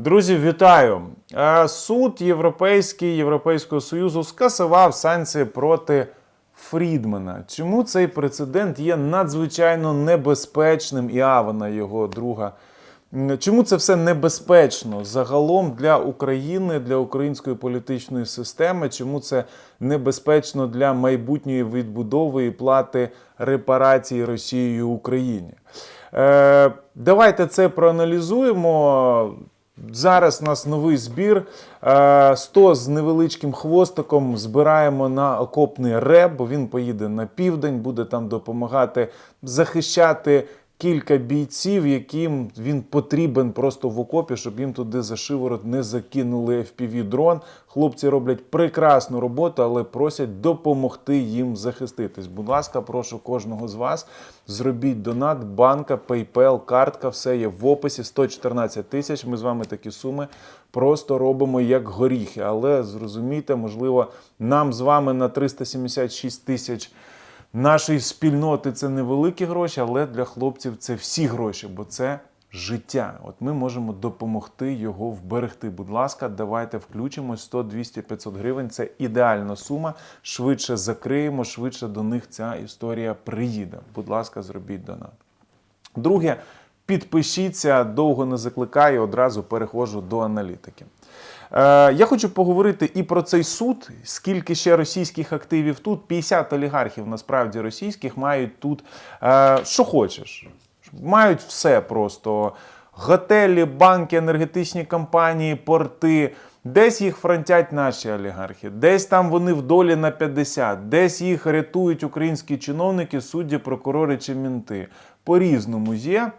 Друзі, вітаю! Е, Суд Європейський Європейського Союзу скасував санкції проти Фрідмана. Чому цей прецедент є надзвичайно небезпечним і Авана, його друга? Чому це все небезпечно загалом для України, для української політичної системи? Чому це небезпечно для майбутньої відбудови і плати репарацій Росією Україні? Е, давайте це проаналізуємо. Зараз у нас новий збір. Е, 100 з невеличким хвостиком збираємо на окопний реб, він поїде на південь, буде там допомагати захищати кілька бійців, яким він потрібен просто в окопі, щоб їм туди за шиворот не закинули FPV-дрон. Хлопці роблять прекрасну роботу, але просять допомогти їм захиститись. Будь ласка, прошу кожного з вас. Зробіть донат, банка, PayPal, картка, все є в описі 114 тисяч. Ми з вами такі суми просто робимо як горіхи. Але зрозумійте, можливо, нам з вами на 376 тисяч нашої спільноти це невеликі гроші, але для хлопців це всі гроші, бо це життя. От ми можемо допомогти його вберегти. Будь ласка, давайте включимо 100, 200, 500 гривень. Це ідеальна сума. Швидше закриємо, швидше до них ця історія приїде. Будь ласка, зробіть донат. Друге, підпишіться, довго не закликаю, одразу переходжу до аналітики. Е, я хочу поговорити і про цей суд, скільки ще російських активів тут. 50 олігархів насправді російських мають тут е, що хочеш. Мають все просто: готелі, банки, енергетичні компанії, порти. Десь їх фронтять наші олігархи, десь там вони в долі на 50, десь їх рятують українські чиновники, судді, прокурори чи мінти. По-різному є.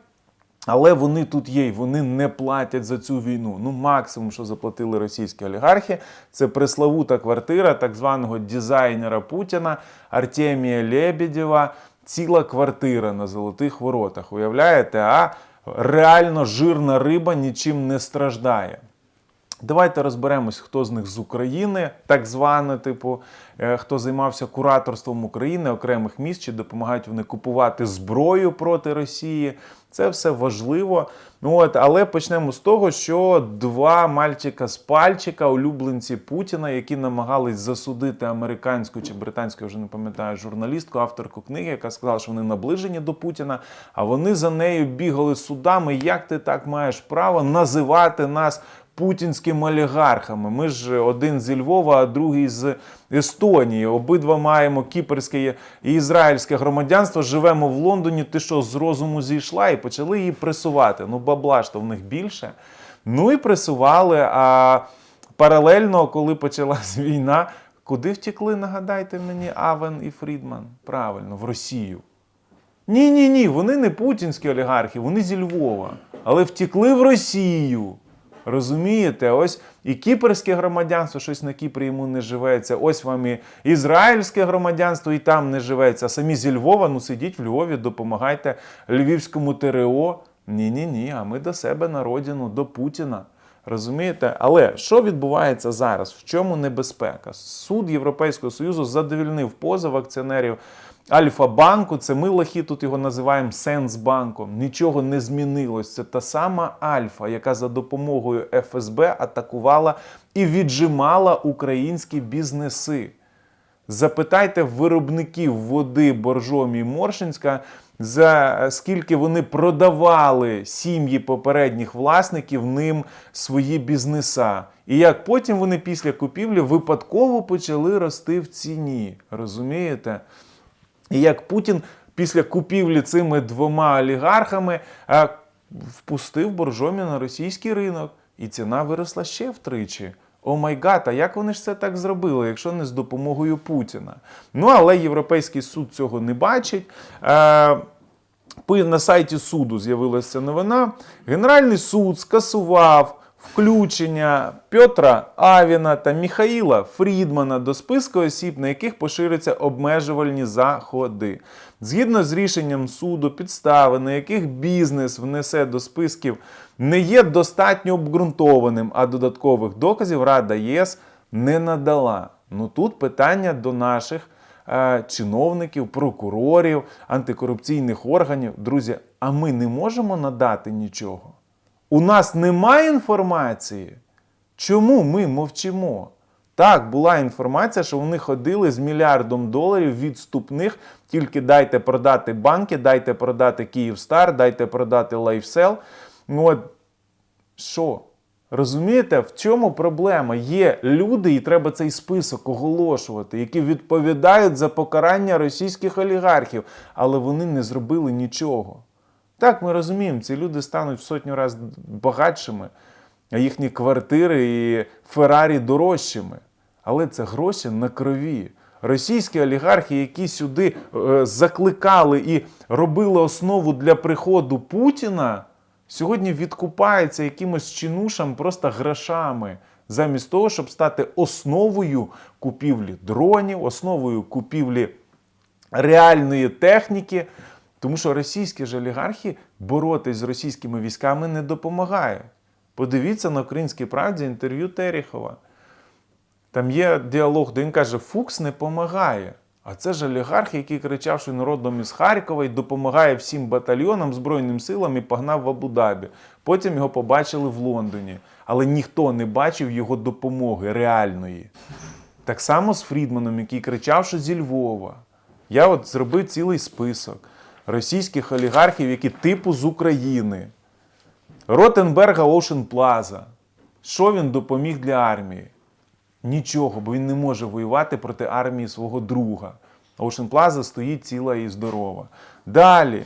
Але вони тут є, і вони не платять за цю війну. Ну, максимум, що заплатили російські олігархи, це преславута квартира так званого дизайнера Путіна Артемія Лебедєва. Ціла квартира на золотих воротах. Уявляєте, а реально жирна риба нічим не страждає. Давайте розберемось, хто з них з України, так зване, типу, е, хто займався кураторством України, окремих міст, чи допомагають вони купувати зброю проти Росії. Це все важливо. От, але почнемо з того, що два мальчика з пальчика, улюбленці Путіна, які намагались засудити американську чи британську, я вже не пам'ятаю, журналістку, авторку книги, яка сказала, що вони наближені до Путіна. А вони за нею бігали судами. Як ти так маєш право називати нас? Путінськими олігархами. Ми ж один зі Львова, а другий з Естонії. Обидва маємо кіпрське і ізраїльське громадянство. Живемо в Лондоні. Ти що з розуму зійшла і почали її пресувати. Ну, бабла ж то в них більше. Ну і пресували. А паралельно, коли почалась війна, куди втекли, нагадайте мені, Авен і Фрідман? Правильно, в Росію. Ні, ні, ні, вони не путінські олігархи, вони зі Львова, але втекли в Росію. Розумієте, ось і кіпрське громадянство, щось на Кіпрі йому не живеться. Ось вам і ізраїльське громадянство, і там не живеться. Самі зі Львова, ну сидіть в Львові, допомагайте львівському ТРО. Ні, ні, ні. А ми до себе на родину, до Путіна. Розумієте? Але що відбувається зараз? В чому небезпека? Суд Європейського Союзу задовільнив позов акціонерів Альфа-банку. Це ми лохи тут його називаємо Сенсбанком. Нічого не змінилось. Це та сама Альфа, яка за допомогою ФСБ атакувала і віджимала українські бізнеси. Запитайте виробників води Боржомі Моршинська, за скільки вони продавали сім'ї попередніх власників ним свої бізнеса. І як потім вони після купівлі випадково почали рости в ціні. Розумієте? І як Путін після купівлі цими двома олігархами е, впустив боржомі на російський ринок, і ціна виросла ще втричі. О май гад, а як вони ж це так зробили, якщо не з допомогою Путіна? Ну, але Європейський суд цього не бачить. Е, на сайті суду з'явилася новина. Генеральний суд скасував включення Петра Авіна та Міхаїла Фрідмана до списку осіб, на яких поширюються обмежувальні заходи. Згідно з рішенням суду, підстави, на яких бізнес внесе до списків, не є достатньо обґрунтованим, а додаткових доказів Рада ЄС не надала. Ну тут питання до наших е, чиновників, прокурорів, антикорупційних органів. Друзі, а ми не можемо надати нічого. У нас немає інформації. Чому ми мовчимо? Так, була інформація, що вони ходили з мільярдом доларів відступних. Тільки дайте продати банки, дайте продати Київстар, дайте продати Лайфсел. Ну, От що? Розумієте, в чому проблема? Є люди, і треба цей список оголошувати, які відповідають за покарання російських олігархів, але вони не зробили нічого. Так, ми розуміємо, ці люди стануть в сотню разів багатшими, а їхні квартири і Феррарі дорожчими. Але це гроші на крові. Російські олігархи, які сюди е, закликали і робили основу для приходу Путіна, сьогодні відкупаються якимось чинушам просто грошами, замість того, щоб стати основою купівлі дронів, основою купівлі реальної техніки. Тому що російські ж олігархи боротись з російськими військами не допомагають. Подивіться на українській правді інтерв'ю Терехова. Там є діалог, де він каже, Фукс не допомагає. А це ж олігарх, який кричав, що він родом із Харкова і допомагає всім батальйонам, Збройним силам і погнав в Абу-Дабі. Потім його побачили в Лондоні. Але ніхто не бачив його допомоги реальної. Так само з Фрідманом, який кричав, що зі Львова. Я от зробив цілий список російських олігархів, які типу з України. Ротенберга Ocean Plaza. Що він допоміг для армії? Нічого, бо він не може воювати проти армії свого друга. Ocean Plaza стоїть ціла і здорова. Далі.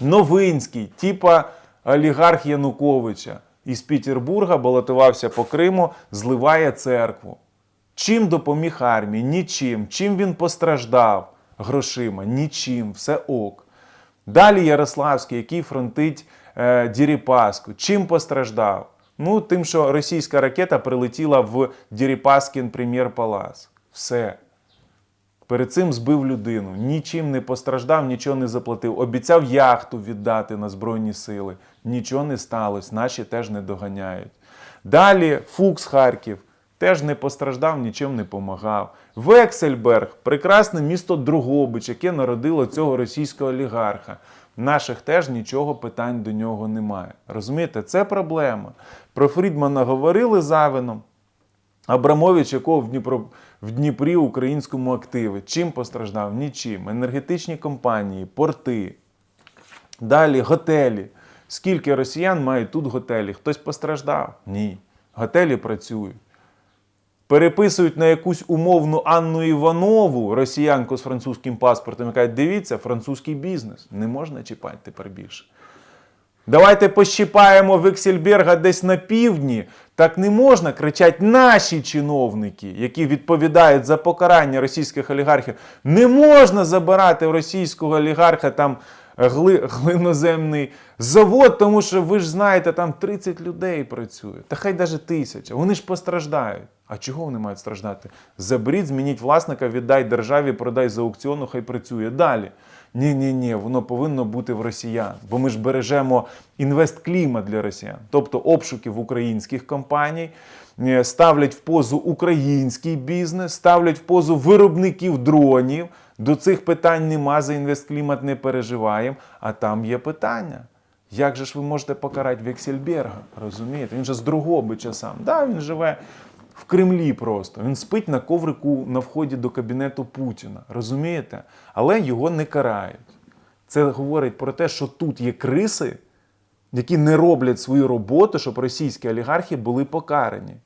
Новинський, типа олігарх Януковича із Петербурга балотувався по Криму, зливає церкву. Чим допоміг армії? Нічим. Чим він постраждав грошима? Нічим. Все ок. Далі Ярославський, який фронтить е, Діріпаску. Чим постраждав? Ну, тим, що російська ракета прилетіла в Діріпаскін прем'єр-палац. Все. Перед цим збив людину, нічим не постраждав, нічого не заплатив. Обіцяв яхту віддати на Збройні сили. Нічого не сталося, наші теж не доганяють. Далі Фукс Харків теж не постраждав, нічим не помагав. Вексельберг прекрасне місто Другобич, яке народило цього російського олігарха. Наших теж нічого питань до нього немає. Розумієте, це проблема. Про Фрідмана говорили завином. Абрамович, якого в, Дніпро, в Дніпрі українському активи. Чим постраждав? Нічим. Енергетичні компанії, порти. Далі готелі. Скільки росіян мають тут готелі? Хтось постраждав? Ні. Готелі працюють. Переписують на якусь умовну Анну Іванову, росіянку з французьким паспортом, кажуть, дивіться, французький бізнес. Не можна чіпати тепер більше. Давайте пощипаємо Вексельберга десь на півдні. Так не можна кричать наші чиновники, які відповідають за покарання російських олігархів. Не можна забирати в російського олігарха там гли, глиноземний завод, тому що ви ж знаєте, там 30 людей працює. Та хай навіть тисяча. Вони ж постраждають. А чого вони мають страждати? Заберіть, змініть власника, віддай державі, продай за аукціону, хай працює. Далі. Ні, ні, ні, воно повинно бути в росіян, бо ми ж бережемо інвестклімат для росіян, тобто обшуків українських компаній, е, ставлять в позу український бізнес, ставлять в позу виробників дронів. До цих питань нема, за інвестклімат не переживаємо. А там є питання. Як же ж ви можете покарати Вексельберга? Розумієте? Він же з Другобича сам. Да, він живе в Кремлі просто. Він спить на коврику на вході до кабінету Путіна. Розумієте? Але його не карають. Це говорить про те, що тут є криси, які не роблять свою роботу, щоб російські олігархи були покарані.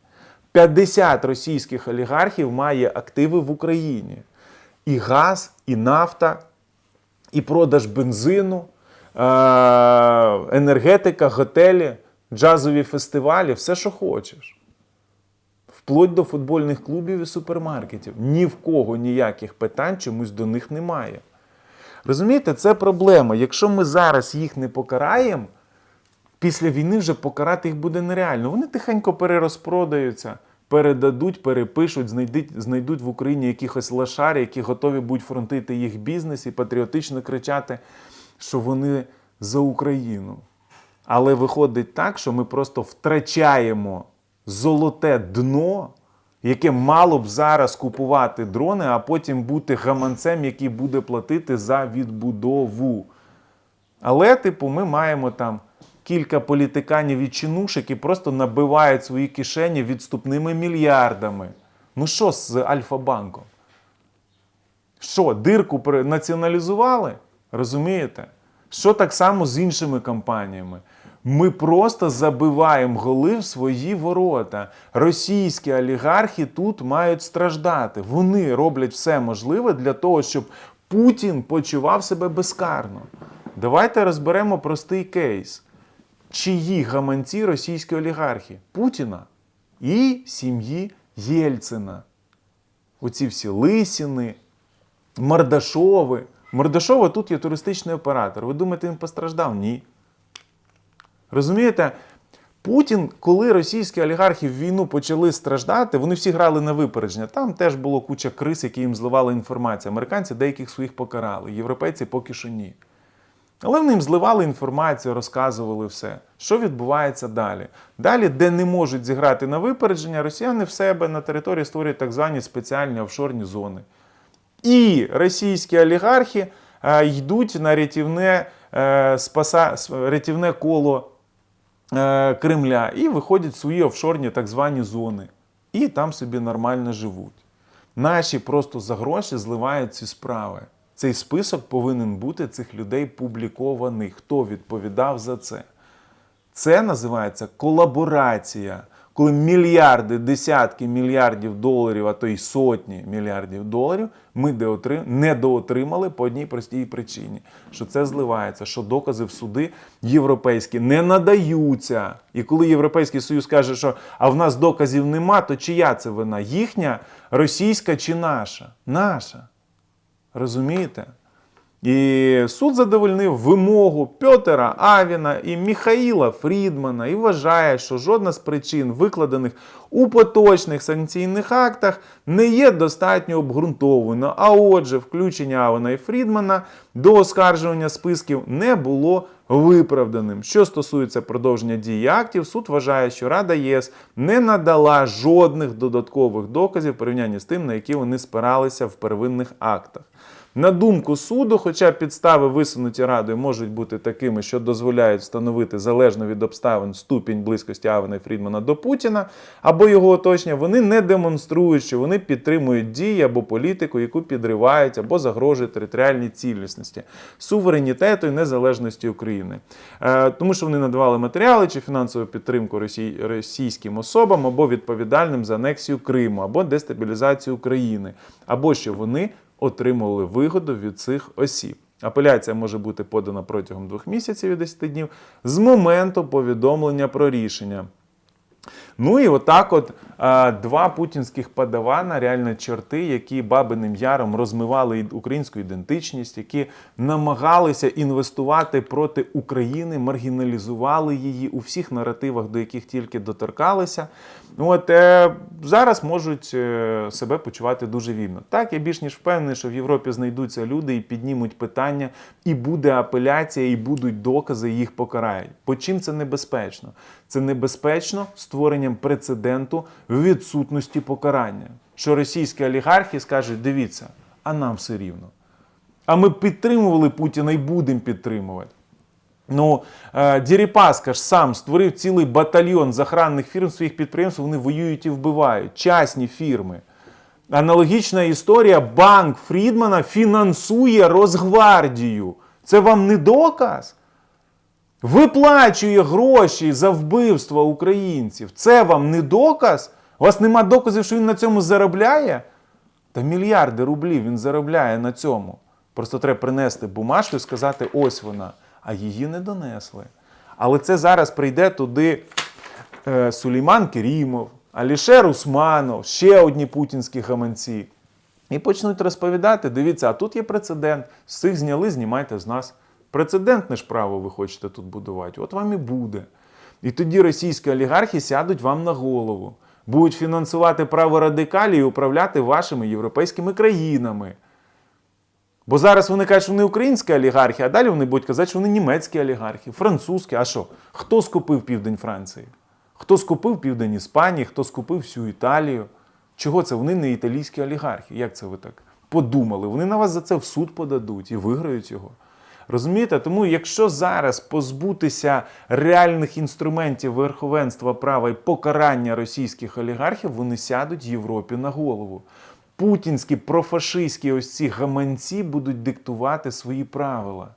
50 російських олігархів має активи в Україні. І газ, і нафта, і продаж бензину, е, енергетика, готелі, джазові фестивалі, все, що хочеш. Вплоть до футбольних клубів і супермаркетів. Ні в кого ніяких питань чомусь до них немає. Розумієте, це проблема. Якщо ми зараз їх не покараємо, після війни вже покарати їх буде нереально. Вони тихенько перерозпродаються, передадуть, перепишуть, знайдуть, знайдуть в Україні якихось лошарів, які готові будуть фронтити їх бізнес і патріотично кричати, що вони за Україну. Але виходить так, що ми просто втрачаємо золоте дно, яке мало б зараз купувати дрони, а потім бути гаманцем, який буде платити за відбудову. Але, типу, ми маємо там кілька політиканів і чинушек і просто набивають свої кишені відступними мільярдами. Ну що з Альфа-банком? Що, дирку націоналізували? Розумієте? Що так само з іншими компаніями? Ми просто забиваємо голи в свої ворота. Російські олігархи тут мають страждати. Вони роблять все можливе для того, щоб Путін почував себе безкарно. Давайте розберемо простий кейс. Чиї гаманці російські олігархи? Путіна і сім'ї Єльцина. Оці всі Лисіни, Мордашови. Мордашова тут є туристичний оператор. Ви думаєте, він постраждав? Ні. Розумієте, Путін, коли російські олігархи в війну почали страждати, вони всі грали на випередження. Там теж було куча крис, які їм зливали інформацію. Американці деяких своїх покарали, європейці поки що ні. Але вони їм зливали інформацію, розказували все. Що відбувається далі? Далі, де не можуть зіграти на випередження, росіяни в себе на території створюють так звані спеціальні офшорні зони. І російські олігархи е, йдуть на рятівне, е, спаса, рятівне коло е, Кремля і виходять в свої офшорні так звані зони. І там собі нормально живуть. Наші просто за гроші зливають ці справи. Цей список повинен бути цих людей публікований. Хто відповідав за це? Це називається колаборація, коли мільярди, десятки мільярдів доларів, а то й сотні мільярдів доларів ми недоотримали по одній простій причині, що це зливається, що докази в суди європейські не надаються. І коли Європейський Союз каже, що а в нас доказів нема, то чия це вина? Їхня, російська чи наша? Наша. Розумієте? І суд задовольнив вимогу Пьотера Авіна і Міхаїла Фрідмана і вважає, що жодна з причин, викладених у поточних санкційних актах, не є достатньо обґрунтованою. А отже, включення Авена і Фрідмана до оскаржування списків не було виправданим. Що стосується продовження дії актів, суд вважає, що Рада ЄС не надала жодних додаткових доказів в порівнянні з тим, на які вони спиралися в первинних актах. На думку суду, хоча підстави висунуті радою можуть бути такими, що дозволяють встановити залежно від обставин ступінь близькості Авена Фрідмана до Путіна або його оточення, вони не демонструють, що вони підтримують дії або політику, яку підривають або загрожують територіальній цілісності, суверенітету і незалежності України. Е, тому що вони надавали матеріали чи фінансову підтримку росій, російським особам або відповідальним за анексію Криму, або дестабілізацію України, або що вони отримували вигоду від цих осіб. Апеляція може бути подана протягом двох місяців і 10 днів з моменту повідомлення про рішення. Ну і отак, от а, два путінських падавана, реально чорти, які бабиним яром розмивали українську ідентичність, які намагалися інвестувати проти України, маргіналізували її у всіх наративах, до яких тільки доторкалися. Ну, От е, зараз можуть е, себе почувати дуже вільно. Так, я більш ніж впевнений, що в Європі знайдуться люди і піднімуть питання, і буде апеляція, і будуть докази, і їх покарають. По чим це небезпечно? Це небезпечно створенням прецеденту відсутності покарання. Що російські олігархи скажуть: дивіться, а нам все рівно. А ми підтримували Путіна і будемо підтримувати. Ну, е, Діріпаска ж сам створив цілий батальйон з охранних фірм своїх підприємств, вони воюють і вбивають. Частні фірми. Аналогічна історія: банк Фрідмана фінансує Росгвардію. Це вам не доказ? Виплачує гроші за вбивство українців. Це вам не доказ? У вас нема доказів, що він на цьому заробляє? Та мільярди рублів він заробляє на цьому. Просто треба принести бумажку і сказати, ось вона. А її не донесли. Але це зараз прийде туди е, Сулейман Керімов, Алішер Усманов, ще одні путінські гаманці. І почнуть розповідати: дивіться, а тут є прецедент. З цих зняли, знімайте з нас. Прецедентне ж право ви хочете тут будувати. От вам і буде. І тоді російські олігархи сядуть вам на голову, будуть фінансувати право радикалі і управляти вашими європейськими країнами. Бо зараз вони кажуть, що вони українські олігархи, а далі вони будуть казати, що вони німецькі олігархи, французькі. А що? Хто скупив південь Франції? Хто скупив південь Іспанії, хто скупив всю Італію? Чого це? Вони не італійські олігархи. Як це ви так подумали? Вони на вас за це в суд подадуть і виграють його. Розумієте? Тому, якщо зараз позбутися реальних інструментів верховенства права і покарання російських олігархів, вони сядуть Європі на голову. Путінські профашистські ось ці гаманці будуть диктувати свої правила.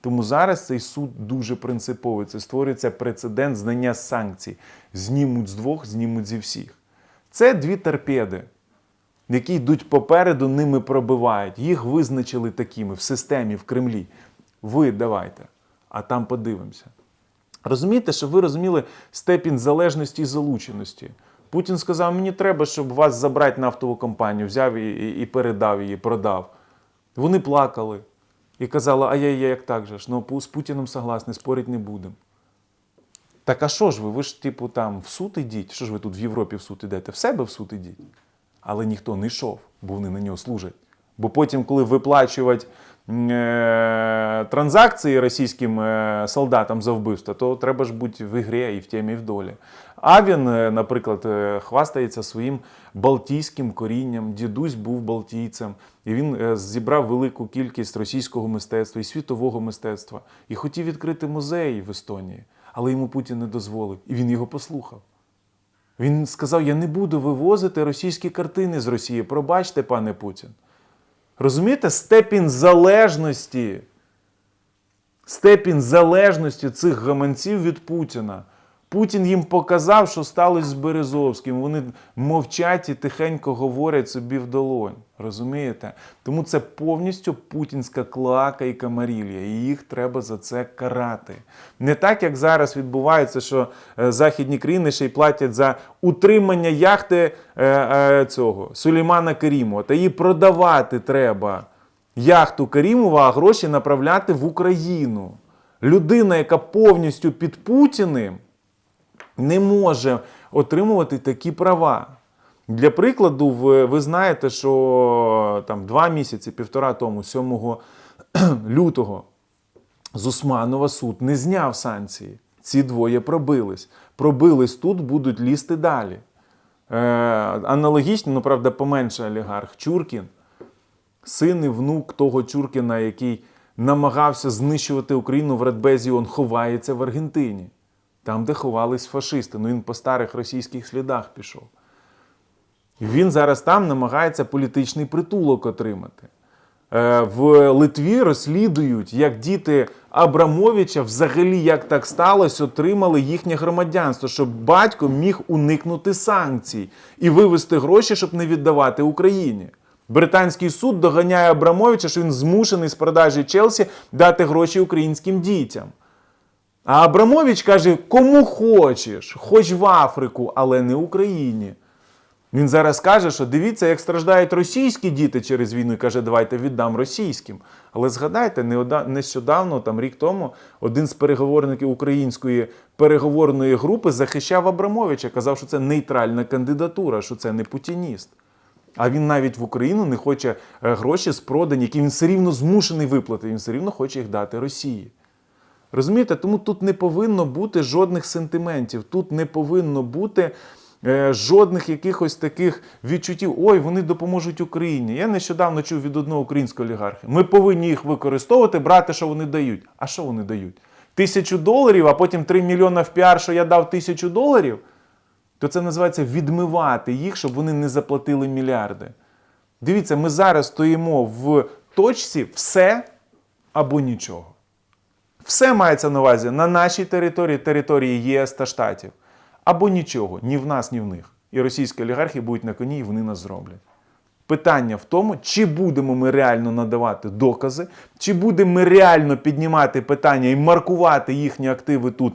Тому зараз цей суд дуже принциповий. Це створюється прецедент знання санкцій. Знімуть з двох, знімуть зі всіх. Це дві торпеди, які йдуть попереду, ними пробивають. Їх визначили такими в системі, в Кремлі. Ви давайте, а там подивимося. Розумієте, щоб ви розуміли степінь залежності і залученості. Путін сказав: мені треба, щоб вас забрати нафтову компанію, взяв і, і, передав її, продав. Вони плакали і казали, а я, я як так же ж? Ну, з Путіним согласний, спорити не будемо. Так а що ж ви? Ви ж, типу, там в суд ідіть. Що ж ви тут в Європі в суд ідете? В себе в суд ідіть. Але ніхто не йшов, бо вони на нього служать. Бо потім, коли виплачувати транзакції російським е, солдатам за вбивство, то треба ж бути в ігрі і в темі, і в долі. А він, е, наприклад, е, хвастається своїм балтійським корінням. Дідусь був балтійцем, і він е, зібрав велику кількість російського мистецтва і світового мистецтва. І хотів відкрити музеї в Естонії, але йому Путін не дозволив, і він його послухав. Він сказав: Я не буду вивозити російські картини з Росії. Пробачте, пане Путін. Розумієте, степінь залежності, степінь залежності цих гаманців від Путіна. Путін їм показав, що сталося з Березовським. Вони мовчать і тихенько говорять собі в долонь. Розумієте? Тому це повністю путінська клака і камарілля, і їх треба за це карати. Не так, як зараз відбувається, що е, західні країни ще й платять за утримання яхти е, е, цього Сулеймана Керімова. Та її продавати треба. Яхту Керімова, а гроші направляти в Україну. Людина, яка повністю під Путіним не може отримувати такі права. Для прикладу, ви, ви знаєте, що там два місяці, півтора тому, 7 лютого, з Усманова суд не зняв санкції. Ці двоє пробились. Пробились тут, будуть лізти далі. Е, аналогічно, ну правда, поменше олігарх Чуркін, син і внук того Чуркіна, який намагався знищувати Україну в Радбезі, він ховається в Аргентині. Там, де ховались фашисти. Ну він по старих російських слідах пішов. Він зараз там намагається політичний притулок отримати. Е, В Литві розслідують, як діти Абрамовича, взагалі, як так сталося, отримали їхнє громадянство, щоб батько міг уникнути санкцій і вивести гроші, щоб не віддавати Україні. Британський суд доганяє Абрамовича, що він змушений з продажі Челсі дати гроші українським дітям. А Абрамович каже: кому хочеш, хоч в Африку, але не Україні. Він зараз каже, що дивіться, як страждають російські діти через війну, і каже, давайте віддам російським. Але згадайте, нещодавно, там рік тому, один з переговорників української переговорної групи захищав Абрамовича, казав, що це нейтральна кандидатура, що це не путініст. А він навіть в Україну не хоче е, гроші з продані, які він все рівно змушений виплатити. Він все рівно хоче їх дати Росії. Розумієте, тому тут не повинно бути жодних сентиментів, тут не повинно бути е, жодних якихось таких відчуттів. Ой, вони допоможуть Україні. Я нещодавно чув від одного українського олігарха. Ми повинні їх використовувати, брати, що вони дають. А що вони дають? Тисячу доларів, а потім 3 мільйона в піар, що я дав тисячу доларів. То це називається відмивати їх, щоб вони не заплатили мільярди. Дивіться, ми зараз стоїмо в точці все або нічого. Все мається на увазі на нашій території, території ЄС та Штатів. Або нічого, ні в нас, ні в них. І російські олігархи будуть на коні, і вони нас зроблять. Питання в тому, чи будемо ми реально надавати докази, чи будемо ми реально піднімати питання і маркувати їхні активи тут,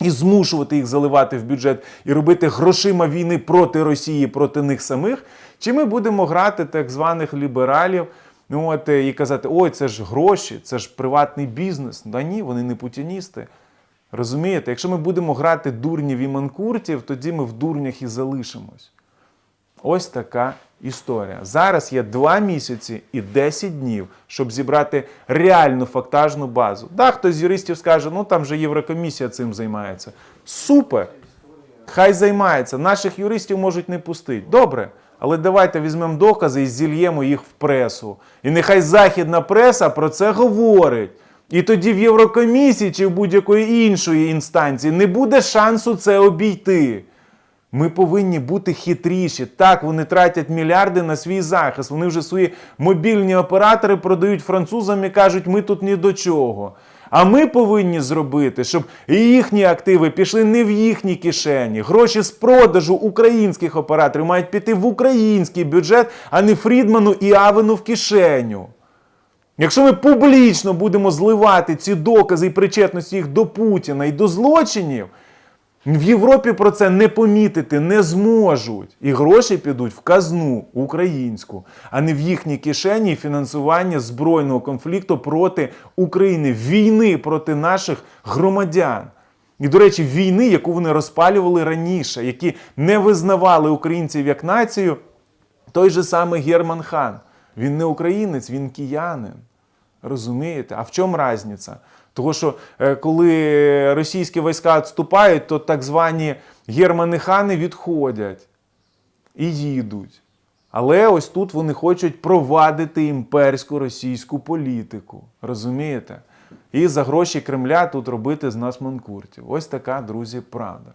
і змушувати їх заливати в бюджет і робити грошима війни проти Росії, проти них самих, чи ми будемо грати так званих лібералів. Ну, от, е, і казати, ой, це ж гроші, це ж приватний бізнес. Да ні, вони не путіністи. Розумієте, якщо ми будемо грати дурнів і манкуртів, тоді ми в дурнях і залишимось. Ось така історія. Зараз є 2 місяці і 10 днів, щоб зібрати реальну фактажну базу. Да, хтось з юристів скаже, ну там же Єврокомісія цим займається. Супер! Хай займається. Наших юристів можуть не пустити. Добре. Але давайте візьмемо докази і зільємо їх в пресу. І нехай західна преса про це говорить. І тоді в Єврокомісії чи в будь-якої іншої інстанції не буде шансу це обійти. Ми повинні бути хитріші. Так, вони тратять мільярди на свій захист. Вони вже свої мобільні оператори продають французам і кажуть, ми тут ні до чого. А ми повинні зробити, щоб їхні активи пішли не в їхні кишені. Гроші з продажу українських операторів мають піти в український бюджет, а не Фрідману і Авену в кишеню. Якщо ми публічно будемо зливати ці докази і причетності їх до Путіна і до злочинів, в Європі про це не помітити не зможуть. І гроші підуть в казну українську, а не в їхні кишені фінансування збройного конфлікту проти України, війни проти наших громадян. І, до речі, війни, яку вони розпалювали раніше, які не визнавали українців як націю, той же самий Герман Хан. Він не українець, він киянин. Розумієте? А в чому різниця? Тому що е, коли російські війська відступають, то так звані германи хани відходять і їдуть. Але ось тут вони хочуть провадити імперську російську політику. Розумієте? І за гроші Кремля тут робити з нас манкуртів. Ось така, друзі, правда.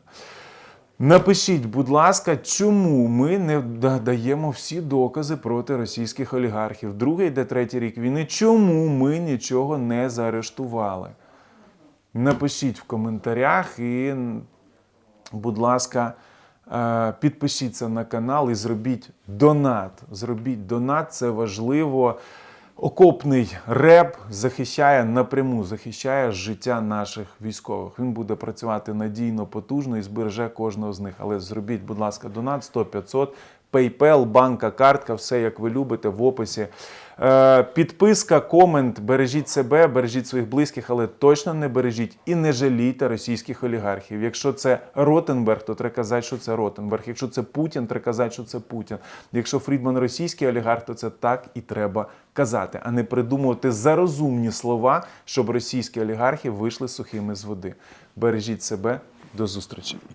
Напишіть, будь ласка, чому ми не да- даємо всі докази проти російських олігархів? Другий йде третій рік війни. Чому ми нічого не заарештували? Напишіть в коментарях і, будь ласка, е, підпишіться на канал і зробіть донат. Зробіть донат, це важливо. Окопний реп захищає напряму, захищає життя наших військових. Він буде працювати надійно, потужно і збереже кожного з них. Але зробіть, будь ласка, донат 100-500, PayPal, банка, картка, все як ви любите в описі. Е, підписка, комент, бережіть себе, бережіть своїх близьких, але точно не бережіть і не жалійте російських олігархів. Якщо це Ротенберг, то треба казати, що це Ротенберг. Якщо це Путін, треба казати, що це Путін. Якщо Фрідман російський олігарх, то це так і треба казати, а не придумувати зарозумні слова, щоб російські олігархи вийшли сухими з води. Бережіть себе, до зустрічі.